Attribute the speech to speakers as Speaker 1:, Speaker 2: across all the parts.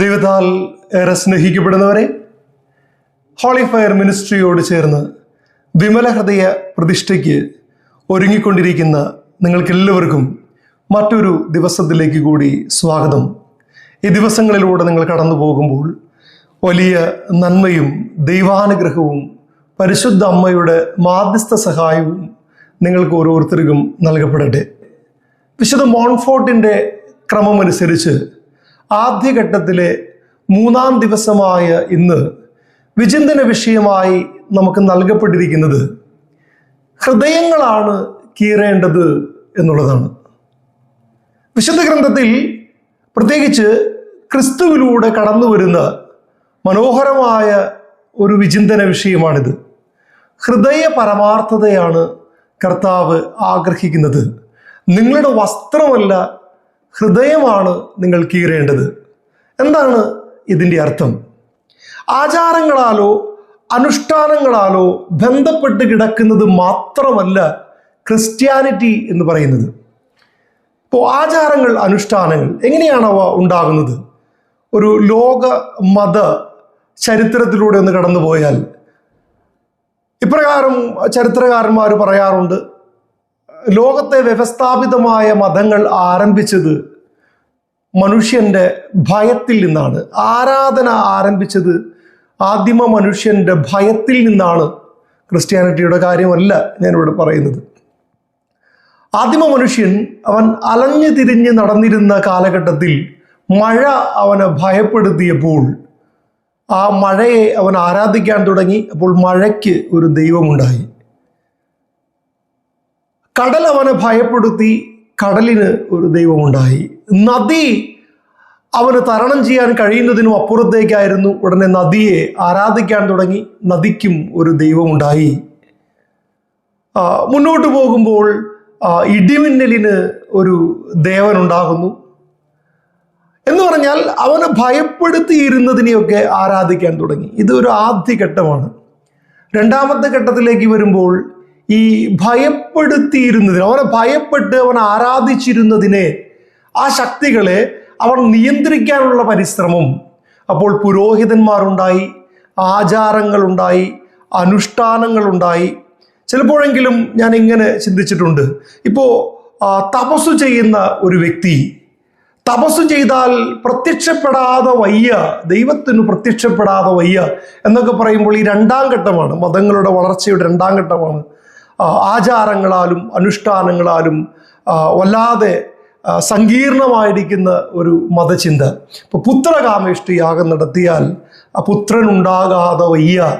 Speaker 1: ദൈവത്താൽ ഏറെ സ്നേഹിക്കപ്പെടുന്നവരെ holy fire മിനിസ്ട്രിയോട് ചേർന്ന് വിമല ഹൃദയ പ്രതിഷ്ഠയ്ക്ക് ഒരുങ്ങിക്കൊണ്ടിരിക്കുന്ന നിങ്ങൾക്കെല്ലാവർക്കും മറ്റൊരു ദിവസത്തിലേക്ക് കൂടി സ്വാഗതം. ഈ ദിവസങ്ങളിലൂടെ നിങ്ങൾ കടന്നു പോകുമ്പോൾ വലിയ നന്മയും ദൈവാനുഗ്രഹവും പരിശുദ്ധ അമ്മയുടെ മാധ്യസ്ഥ സഹായവും നിങ്ങൾക്ക് ഓരോരുത്തർക്കും നൽകപ്പെടട്ടെ. വിശുദ്ധ മോൺഫോർട്ടിന്റെ ക്രമമനുസരിച്ച് ആദ്യഘട്ടത്തിലെ മൂന്നാം ദിവസമായ ഇന്ന് വിചിന്തന വിഷയമായി നമുക്ക് നൽകപ്പെട്ടിരിക്കുന്നത് ഹൃദയങ്ങളാണ് കീറേണ്ടത് എന്നുള്ളതാണ്. വിശുദ്ധ ഗ്രന്ഥത്തിൽ പ്രത്യേകിച്ച് ക്രിസ്തുവിലൂടെ കടന്നു വരുന്ന മനോഹരമായ ഒരു വിചിന്തന വിഷയമാണിത്. ഹൃദയ പരമാർത്ഥതയാണ് കർത്താവ് ആഗ്രഹിക്കുന്നത്. നിങ്ങളുടെ വസ്ത്രമല്ല ഹൃദയമാണ് നിങ്ങൾ കീറേണ്ടത്. എന്താണ് ഇതിന്റെ അർത്ഥം? ആചാരങ്ങളാലോ അനുഷ്ഠാനങ്ങളാലോ ബന്ധപ്പെട്ട് കിടക്കുന്നത് മാത്രമല്ല ക്രിസ്ത്യാനിറ്റി എന്ന് പറയുന്നത്. ഇപ്പോൾ ആചാരങ്ങൾ അനുഷ്ഠാനങ്ങൾ എങ്ങനെയാണ് അവ ഉണ്ടാകുന്നത്? ഒരു ലോക മത ചരിത്രത്തിലൂടെ ഒന്ന് കടന്നു പോയാൽ ഇപ്രകാരം ചരിത്രകാരന്മാർ പറയാറുണ്ട് ലോകത്തെ വ്യവസ്ഥാപിതമായ മതങ്ങൾ ആരംഭിച്ചത് മനുഷ്യന്റെ ഭയത്തിൽ നിന്നാണ്. ആരാധന ആരംഭിച്ചത് ആദിമ മനുഷ്യന്റെ ഭയത്തിൽ നിന്നാണ്. ക്രിസ്ത്യാനിറ്റിയുടെ കാര്യമല്ല ഞാനിവിടെ പറയുന്നത്. ആദിമ മനുഷ്യൻ അവൻ അലഞ്ഞു തിരിഞ്ഞ് നടന്നിരുന്ന കാലഘട്ടത്തിൽ മഴ അവനെ ഭയപ്പെടുത്തിയപ്പോൾ ആ മഴയെ അവൻ ആരാധിക്കാൻ തുടങ്ങി. അപ്പോൾ മഴയ്ക്ക് ഒരു ദൈവമുണ്ടായി. കടൽ അവനെ ഭയപ്പെടുത്തി കടലിന് ഒരു ദൈവമുണ്ടായി. നദി അവന് തരണം ചെയ്യാൻ കഴിയുന്നതിനും അപ്പുറത്തേക്കായിരുന്നു. ഉടനെ നദിയെ ആരാധിക്കാൻ തുടങ്ങി. നദിക്കും ഒരു ദൈവമുണ്ടായി. മുന്നോട്ട് പോകുമ്പോൾ ഇടിമിന്നലിന് ഒരു ദേവനുണ്ടാകുന്നു. എന്ന് പറഞ്ഞാൽ അവനെ ഭയപ്പെടുത്തിയിരുന്നതിനെയൊക്കെ ആരാധിക്കാൻ തുടങ്ങി. ഇത് ഒരു ആദ്യ ഘട്ടമാണ് രണ്ടാമത്തെ ഘട്ടത്തിലേക്ക് വരുമ്പോൾ ഈ ഭയപ്പെടുത്തിയിരുന്നതിന് അവനെ ഭയപ്പെട്ട് അവൻ ആരാധിച്ചിരുന്നതിനെ ആ ശക്തികളെ അവൻ നിയന്ത്രിക്കാനുള്ള പരിശ്രമം. അപ്പോൾ പുരോഹിതന്മാരുണ്ടായി ആചാരങ്ങളുണ്ടായി അനുഷ്ഠാനങ്ങളുണ്ടായി. ചിലപ്പോഴെങ്കിലും ഞാൻ ഇങ്ങനെ ചിന്തിച്ചിട്ടുണ്ട്. ഇപ്പോൾ തപസ്സു ചെയ്യുന്ന ഒരു വ്യക്തി തപസ് ചെയ്താൽ പ്രത്യക്ഷപ്പെടാതെ വയ്യ ദൈവത്തിന് പ്രത്യക്ഷപ്പെടാതെ വയ്യ എന്നൊക്കെ പറയുമ്പോൾ ഈ രണ്ടാം ഘട്ടമാണ് മതങ്ങളുടെ വളർച്ചയുടെ രണ്ടാം ഘട്ടമാണ്. ആചാരങ്ങളാലും അനുഷ്ഠാനങ്ങളാലും വല്ലാതെ സങ്കീർണമായിരിക്കുന്ന ഒരു മതചിന്ത. ഇപ്പൊ പുത്രകാമേഷ്ടി യാഗം നടത്തിയാൽ ആ പുത്രൻ ഉണ്ടാകാതെ വയ്യ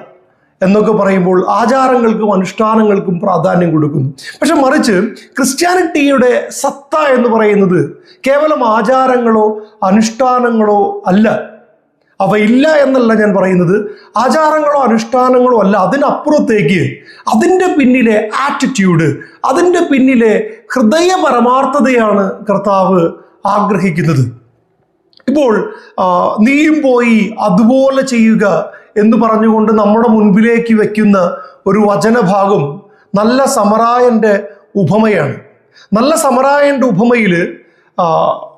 Speaker 1: എന്നൊക്കെ പറയുമ്പോൾ ആചാരങ്ങൾക്കും അനുഷ്ഠാനങ്ങൾക്കും പ്രാധാന്യം കൊടുക്കുന്നു. പക്ഷെ മറിച്ച് ക്രിസ്ത്യാനിറ്റിയുടെ സത്ത എന്ന് പറയുന്നത് കേവലം ആചാരങ്ങളോ അനുഷ്ഠാനങ്ങളോ അല്ല. അവ ഇല്ല എന്നല്ല ഞാൻ പറയുന്നത്. ആചാരങ്ങളോ അനുഷ്ഠാനങ്ങളോ അല്ല. അതിനപ്പുറത്തേക്ക് അതിന്റെ പിന്നിലെ ആറ്റിറ്റ്യൂഡ് അതിന്റെ പിന്നിലെ ഹൃദയ പരമാർത്ഥതയാണ് കർത്താവ് ആഗ്രഹിക്കുന്നത്. ഇപ്പോൾ നീയും പോയി അതുപോലെ ചെയ്യുക എന്ന് പറഞ്ഞുകൊണ്ട് നമ്മുടെ മുൻപിലേക്ക് വയ്ക്കുന്ന ഒരു വചനഭാഗം നല്ല സമറായന്റെ ഉപമയാണ്. നല്ല സമറായന്റെ ഉപമയിൽ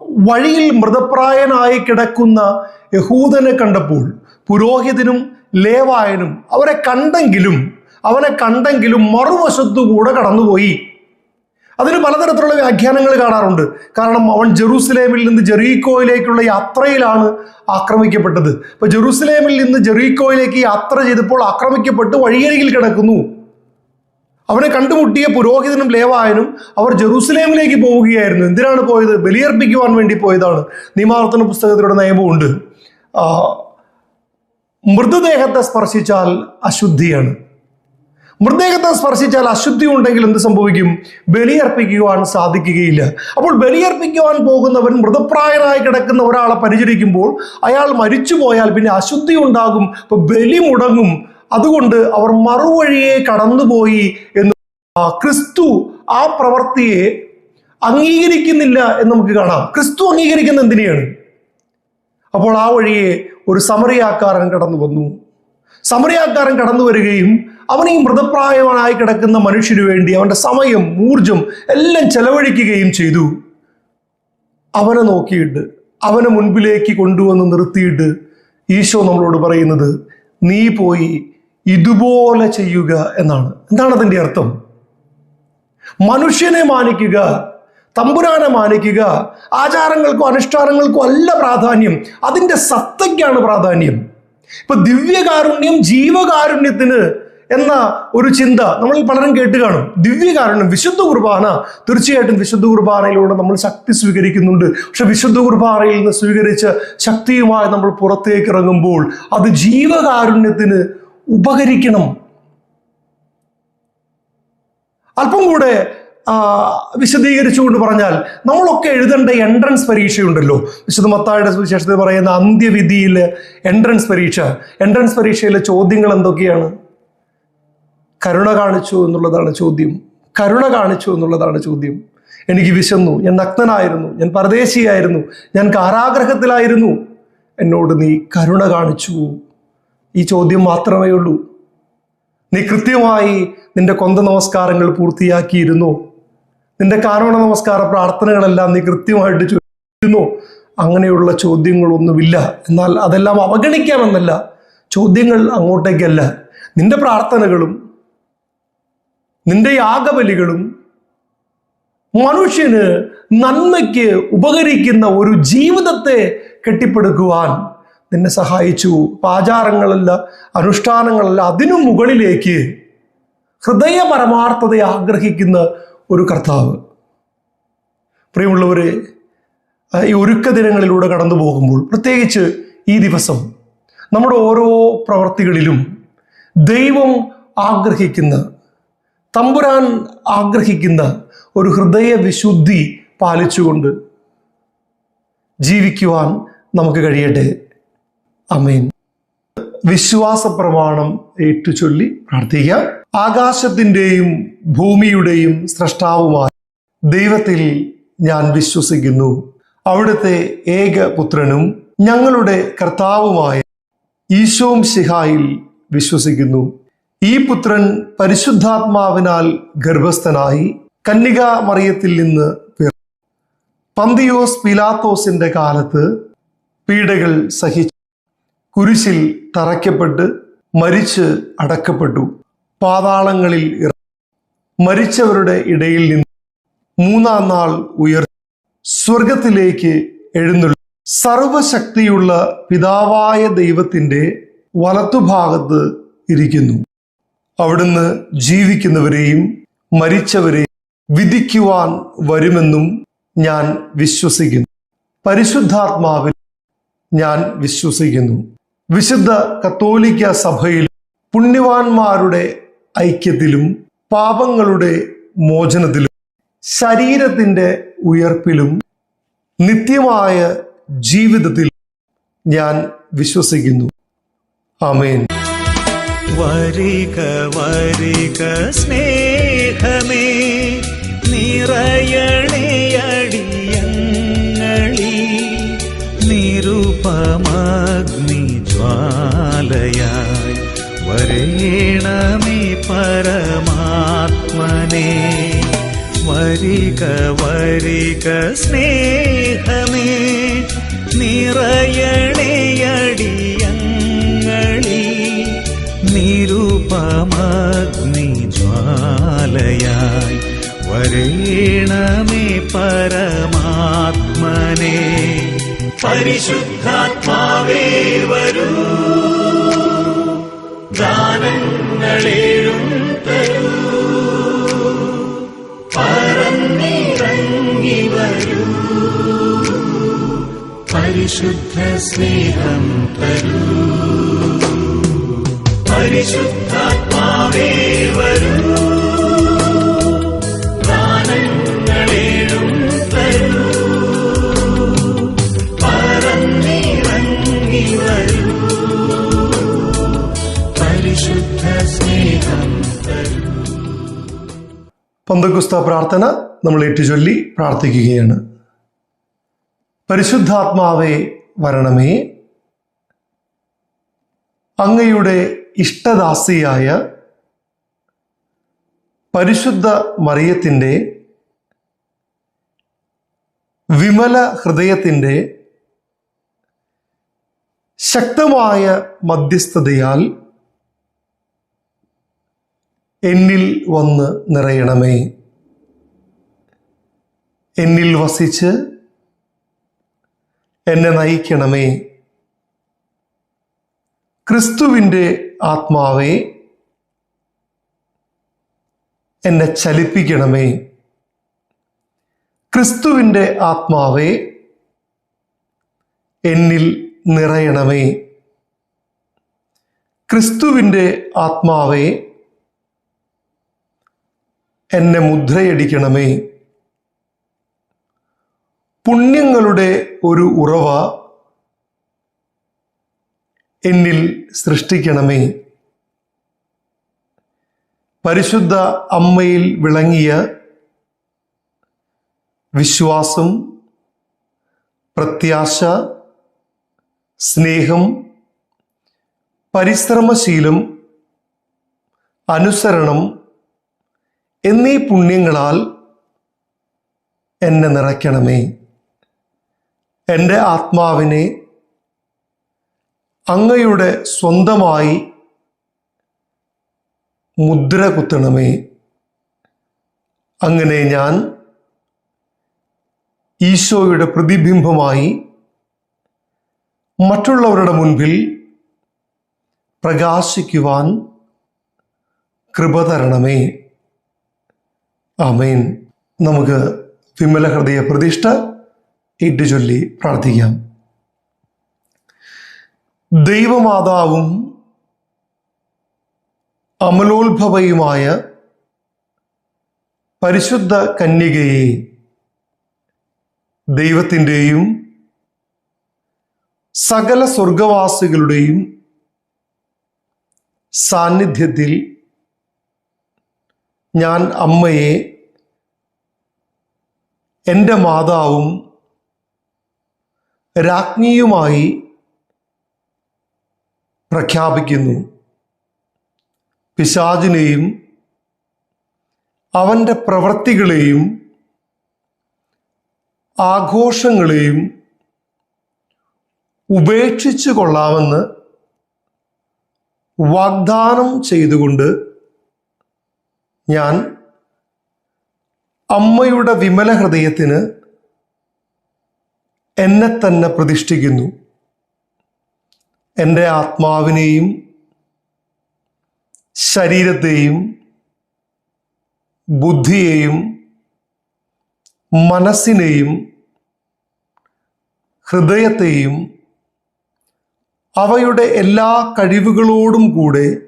Speaker 1: വഴിയിൽ മൃതപ്രായനായി കിടക്കുന്ന യഹൂദനെ കണ്ടപ്പോൾ പുരോഹിതനും ലേവായനും അവരെ കണ്ടെങ്കിലും അവനെ കണ്ടെങ്കിലും മറുവശത്തുകൂടെ കടന്നുപോയി. അതിന് പലതരത്തിലുള്ള വ്യാഖ്യാനങ്ങൾ കാണാറുണ്ട്. കാരണം അവൻ ജെറൂസലേമിൽ നിന്ന് ജെറീക്കോയിലേക്കുള്ള യാത്രയിലാണ് ആക്രമിക്കപ്പെട്ടത്. അപ്പൊ ജെറൂസലേമിൽ നിന്ന് ജെറീക്കോയിലേക്ക് യാത്ര ചെയ്തപ്പോൾ ആക്രമിക്കപ്പെട്ട് വഴിയരികിൽ കിടക്കുന്നു. അവനെ കണ്ടുമുട്ടിയ പുരോഹിതനും ലേവായനും അവർ ജെറൂസലേമിലേക്ക് പോവുകയായിരുന്നു. എന്തിനാണ് പോയത്? ബലിയർപ്പിക്കുവാൻ വേണ്ടി പോയതാണ്. നിയമാവർത്തന പുസ്തകത്തിലൂടെ നിയമമുണ്ട് മൃതദേഹത്തെ സ്പർശിച്ചാൽ അശുദ്ധിയാണ്. മൃതദേഹത്തെ സ്പർശിച്ചാൽ അശുദ്ധി ഉണ്ടെങ്കിൽ എന്ത് സംഭവിക്കും? ബലിയർപ്പിക്കുവാൻ സാധിക്കുകയില്ല. അപ്പോൾ ബലിയർപ്പിക്കുവാൻ പോകുന്നവൻ മൃതപ്രായനായി കിടക്കുന്ന ഒരാളെ പരിചരിക്കുമ്പോൾ അയാൾ മരിച്ചു പോയാൽ പിന്നെ അശുദ്ധി ഉണ്ടാകും. ബലി മുടങ്ങും. അതുകൊണ്ട് അവർ മറുവഴിയെ കടന്നുപോയി എന്ന് ക്രിസ്തു ആ പ്രവൃത്തിയെ അംഗീകരിക്കുന്നില്ല എന്ന് നമുക്ക് കാണാം. ക്രിസ്തു അംഗീകരിക്കുന്ന എന്തിനെയാണ്? അപ്പോൾ ആ വഴിയെ ഒരു സമറിയാക്കാരൻ കടന്നു വന്നു സമറിയാക്കാരൻ കടന്നു വരികയും അവൻ ഈ മൃതപ്രായവനായി കിടക്കുന്ന മനുഷ്യന് വേണ്ടി അവന്റെ സമയം ഊർജം എല്ലാം ചെലവഴിക്കുകയും ചെയ്തു. അവനെ നോക്കിയിട്ട് അവനെ മുൻപിലേക്ക് കൊണ്ടുവന്ന് നിർത്തിയിട്ട് ഈശോ നമ്മളോട് പറയുന്നത് നീ പോയി ഇതുപോലെ ചെയ്യുക എന്നാണ്. എന്താണ് അതിന്റെ അർത്ഥം? മനുഷ്യനെ മാനിക്കുക തമ്പുരാനെ മാനിക്കുക ആചാരങ്ങൾക്കും അനുഷ്ഠാനങ്ങൾക്കും അല്ല പ്രാധാന്യം. അതിന്റെ സത്തയ്ക്കാണ് പ്രാധാന്യം. ഇപ്പൊ ദിവ്യകാരുണ്യം ജീവകാരുണ്യത്തിന് എന്ന ഒരു ചിന്ത നമ്മൾ പലരും കേട്ട് കാണും. ദിവ്യകാരുണ്യം വിശുദ്ധ കുർബാന തീർച്ചയായിട്ടും വിശുദ്ധ കുർബാനയിലൂടെ നമ്മൾ ശക്തി സ്വീകരിക്കുന്നുണ്ട്. പക്ഷെ വിശുദ്ധ കുർബാനയിൽ നിന്ന് സ്വീകരിച്ച ശക്തിയുമായി നമ്മൾ പുറത്തേക്ക് ഇറങ്ങുമ്പോൾ അത് ജീവകാരുണ്യത്തിന് ഉപകരിക്കണം. അല്പം കൂടെ വിശദീകരിച്ചുകൊണ്ട് പറഞ്ഞാൽ നമ്മളൊക്കെ എഴുതേണ്ട എൻട്രൻസ് പരീക്ഷയുണ്ടല്ലോ വിശുദ്ധ മത്തായുടെ സുവിശേഷത്തിൽ പറയുന്ന അന്ത്യവിധിയിൽ എൻട്രൻസ് പരീക്ഷ. എൻട്രൻസ് പരീക്ഷയിലെ ചോദ്യങ്ങൾ എന്തൊക്കെയാണ്? കരുണ കാണിച്ചു എന്നുള്ളതാണ് ചോദ്യം. കരുണ കാണിച്ചു എന്നുള്ളതാണ് ചോദ്യം. എനിക്ക് വിശന്നു. ഞാൻ നഗ്നനായിരുന്നു. ഞാൻ പരദേശിയായിരുന്നു. ഞാൻ കാരാഗ്രഹത്തിലായിരുന്നു. എന്നോട് നീ കരുണ കാണിച്ചു. ഈ ചോദ്യം മാത്രമേ ഉള്ളൂ. നീ കൃത്യമായി നിന്റെ കൊന്ത നമസ്കാരങ്ങൾ പൂർത്തിയാക്കിയിരുന്നു. നിന്റെ കാരണ നമസ്കാര പ്രാർത്ഥനകളെല്ലാം നീ കൃത്യമായിട്ട് ചോദിക്കുന്നു അങ്ങനെയുള്ള ചോദ്യങ്ങളൊന്നുമില്ല. എന്നാൽ അതെല്ലാം അവഗണിക്കാമെന്നല്ല. ചോദ്യങ്ങൾ അങ്ങോട്ടേക്കല്ല. നിന്റെ പ്രാർത്ഥനകളും നിന്റെ യാഗബലികളും മനുഷ്യന് നന്മയ്ക്ക് ഉപകരിക്കുന്ന ഒരു ജീവിതത്തെ കെട്ടിപ്പടുക്കുവാൻ നിന്നെ സഹായിച്ചു. ആചാരങ്ങളല്ല അനുഷ്ഠാനങ്ങളല്ല അതിനു മുകളിലേക്ക് ഹൃദയ ആഗ്രഹിക്കുന്ന ഒരു കർത്താവ്. പ്രിയമുള്ളവരെ ഈ ഒരുക്ക ദിനങ്ങളിലൂടെ കടന്നു പോകുമ്പോൾ പ്രത്യേകിച്ച് ഈ ദിവസം നമ്മുടെ ഓരോ പ്രവർത്തികളിലും ദൈവം ആഗ്രഹിക്കുന്ന തമ്പുരാൻ ആഗ്രഹിക്കുന്ന ഒരു ഹൃദയ വിശുദ്ധി പാലിച്ചുകൊണ്ട് ജീവിക്കുവാൻ നമുക്ക് കഴിയട്ടെ. അമേൻ. വിശ്വാസ പ്രമാണം ഏറ്റുചൊല്ലി പ്രാർത്ഥിക്കാം ആകാശത്തിന്റെയും ഭൂമിയുടെയും സൃഷ്ടാവുമായ ദൈവത്തിൽ ഞാൻ വിശ്വസിക്കുന്നു. അവിടുത്തെ ഏക പുത്രനും ഞങ്ങളുടെ കർത്താവുമായ ഈശോം ശിഹായിൽ വിശ്വസിക്കുന്നു. ഈ പുത്രൻ പരിശുദ്ധാത്മാവിനാൽ ഗർഭസ്ഥനായി കന്യക മറിയത്തിൽ നിന്ന് പിറന്നു. പന്തിയോസ് പിലാത്തോസിന്റെ കാലത്ത് പീഡകൾ സഹിച്ചു. കുരിശിൽ തറയ്ക്കപ്പെട്ട് മരിച്ച് അടക്കപ്പെട്ടു. പാതാളങ്ങളിൽ മരിച്ചവരുടെ ഇടയിൽ നിന്ന് മൂന്നാം നാൾ ഉയർ സ്വർഗത്തിലേക്ക് എഴുന്നള്ളി. സർവശക്തിയുള്ള പിതാവായ ദൈവത്തിന്റെ വലത്തുഭാഗത്ത് ഇരിക്കുന്നു. അവിടുന്ന് ജീവിക്കുന്നവരെയും മരിച്ചവരെയും വിധിക്കുവാൻ വരുമെന്നും ഞാൻ വിശ്വസിക്കുന്നു. പരിശുദ്ധാത്മാവിൽ ഞാൻ വിശ്വസിക്കുന്നു. വിശുദ്ധ കത്തോലിക്ക സഭയിൽ പുണ്യവാന്മാരുടെ ഐക്യത്തിലും പാപങ്ങളുടെ മോചനത്തിലും ശരീരത്തിന്റെ ഉയർപ്പിലും നിത്യമായ ജീവിതത്തിൽ ഞാൻ വിശ്വസിക്കുന്നു. ആമേൻ.
Speaker 2: വരിക വരിക സ്നേഹമേ നിറയണേയടിയങ്ങളി നിരുപമഗ്നി ജ്വാലയായി വരേണമേ പരമാത്മനെ. വരിക വരിക സ്നേഹമേ നിറയണയടിയങ്ങളി നിരുപമഗ്നി ജ്വാലയായി വരേണമേ പരമാത്മനെ. പരിശുദ്ധാത്മാവേ വരൂ ദാനങ്ങളേഴും തരൂ. പറന്നിറങ്ങി വരൂ പരിശുദ്ധ സ്നേഹം തരൂ. പരിശുദ്ധാത്മാവേ വരൂ
Speaker 1: പന്തക്കുസ്ത പ്രാർത്ഥന നമ്മൾ ഏറ്റുചൊല്ലി പ്രാർത്ഥിക്കുകയാണ്. പരിശുദ്ധാത്മാവേ വരണമേ. അങ്ങയുടെ ഇഷ്ടദാസിയായ പരിശുദ്ധ മറിയത്തിന്റെ വിമല ഹൃദയത്തിന്റെ ശക്തമായ മധ്യസ്ഥതയാൽ എന്നിൽ വന്ന് നിറയണമേ. എന്നിൽ വസിച്ച് എന്നെ നയിക്കണമേ. ക്രിസ്തുവിന്റെ ആത്മാവെ എന്നെ ചലിപ്പിക്കണമേ. ക്രിസ്തുവിന്റെ ആത്മാവെ എന്നിൽ നിറയണമേ. ക്രിസ്തുവിന്റെ ആത്മാവെ എന്നെ മുദ്രയടിക്കണമേ. പുണ്യങ്ങളുടെ ഒരു ഉറവ എന്നിൽ സൃഷ്ടിക്കണമേ. പരിശുദ്ധ അമ്മയിൽ വിളങ്ങിയ വിശ്വാസം പ്രത്യാശ സ്നേഹം പരിശ്രമശീലം അനുസരണം എന്നീ പുണ്യങ്ങളാൽ എന്നെ നിറയ്ക്കണമേ. എന്റെ ആത്മാവിനെ അങ്ങയുടെ സ്വന്തമായി മുദ്ര കുത്തണമേ. അങ്ങനെ ഞാൻ ഈശോയുടെ പ്രതിബിംബമായി മറ്റുള്ളവരുടെ മുൻപിൽ പ്രകാശിക്കുവാൻ കൃപ തരണമേ. ആമേൻ. നമുക്ക് വിമല ഹൃദയ പ്രതിഷ്ഠ ഏറ്റുചൊല്ലി പ്രാർത്ഥിക്കാം. ദൈവമാതാവും അമലോത്ഭവയുമായ പരിശുദ്ധ കന്യകയെ ദൈവത്തിന്റെയും സകല സ്വർഗവാസികളുടെയും സാന്നിധ്യത്തിൽ ഞാൻ അമ്മയെ എന്റെ മാതാവും രാജ്ഞിയുമായി പ്രഖ്യാപിക്കുന്നു. പിശാചിനെയും അവന്റെ പ്രവൃത്തികളെയും ആഘോഷങ്ങളെയും ഉപേക്ഷിച്ചു കൊള്ളാമെന്ന് വാഗ്ദാനം ചെയ്തുകൊണ്ട് ഞാൻ അമ്മയുടെ വിമല ഹൃദയത്തിന് എന്നെ തന്നെ പ്രതിഷ്ഠിക്കുന്നു. എന്റെ ആത്മാവിനെയും ശരീരത്തെയും ബുദ്ധിയെയും മനസ്സിനെയും ഹൃദയത്തെയും അവയുടെ എല്ലാ കഴിവുകളോടും കൂടെ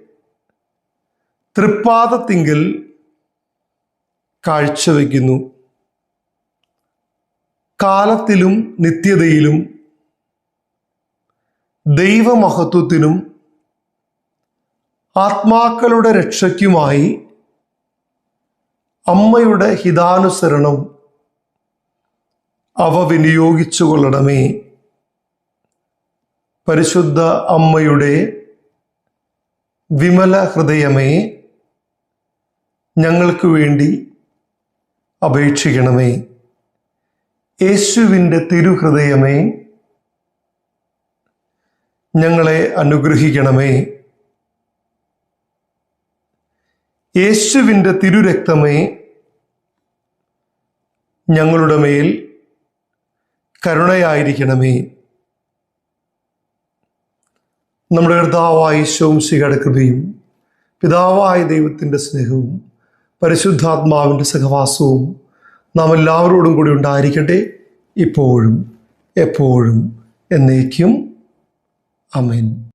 Speaker 1: തൃപ്പാദത്തിങ്കൽ കാഴ്ചവെക്കുന്നു കാലത്തിലും നിത്യതയിലും ദൈവമഹത്വത്തിനും ആത്മാക്കളുടെ രക്ഷയ്ക്കുമായി അമ്മയുടെ ഹിതാനുസരണം അവ വിനിയോഗിച്ചു കൊള്ളണമേ. പരിശുദ്ധ അമ്മയുടെ വിമല ഹൃദയമേ ഞങ്ങൾക്ക് വേണ്ടി അപേക്ഷിക്കണമേ. യേശുവിന്റെ തിരുഹൃദയമേ ഞങ്ങളെ അനുഗ്രഹിക്കണമേ. യേശുവിന്റെ തിരുരക്തമേ ഞങ്ങളുടെ മേൽ കരുണയായിരിക്കണമേ. നമ്മുടെ കർത്താവായ ശോംശികയുടെ കൃപയും പിതാവായ ദൈവത്തിന്റെ സ്നേഹവും പരിശുദ്ധാത്മാവിന്റെ സഹവാസവും നാം എല്ലാവരോടും കൂടി ഉണ്ടായിരിക്കട്ടെ. ഇപ്പോഴും എപ്പോഴും എന്നേക്കും. അമേൻ